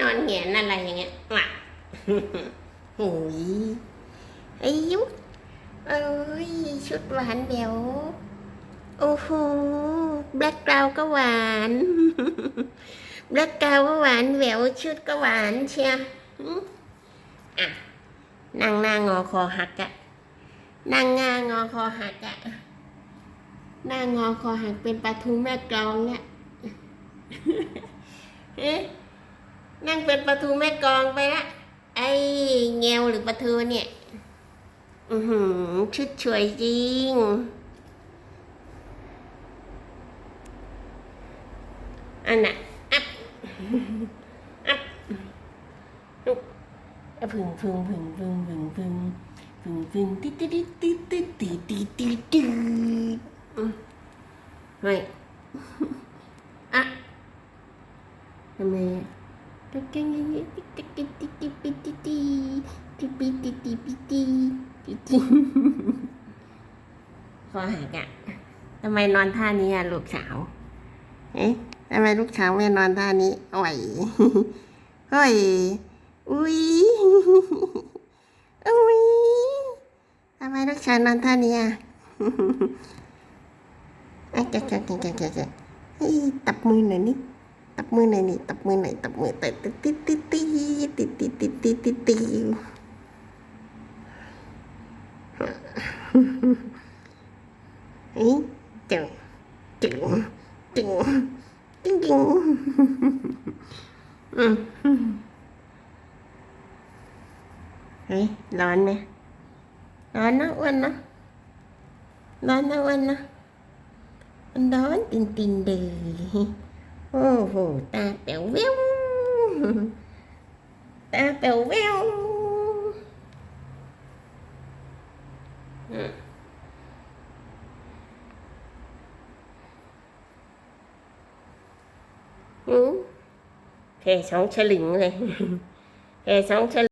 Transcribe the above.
นอนแหงนอะไรอย่างเงี้ยว่ะหุยไอ้ยุเอ้ยชุดหวานเบวโอ้โหแบล็กกราวก็หวานแบล็กกราวก็หวานแหววชุดก็หวานเชียวอะนั่งหน้างอคอหักอะนั่งงางอคอหักอะหน้างอคอหักเป็นปลาทูแม่กลองเนี่ยเอ๊ะ นั่งเป็นปลาทูแม่กลองไปละไอ้เงวหรือปลาทูเนี่ย อือหือชุดสวยจริง อันน่ะ อัพอัพลุกอะพึ่งพึ่งพึ่งพึ่งพึ่งพึ่งพึ่งพึ่งติดติดติดติดติดติดติดติดอืมเฮ้ยอะทำไม คอหักอะทำไมนอนท่านี้อะลูกสาว เอ๊ะทำไมลูกสาวไม่นอนท่านี้โอ้ยเฮ้ย อุ้ย อุ้ยทำไมลูกชายนอนท่านี้อะอะแกะแกะแกะแกะแกะแกะเฮ้ตับมือหน่อยนี่ ตับมือหน่อยนี่ตับมือหน่อยตับมือติดติดติดติดติดติดติดติดติดติดติดเฮ้ยจังจังจังจังจังอืมเฮ้ยร้อนไหมร้อนนะอ้วนนะร้อนนะอ้วนนะมันร้อนตินตินๆเลย hồ ta bèo véo. Ta béo véo. Ừ. ừ. thế xong chơi lình này. Thế xong chơi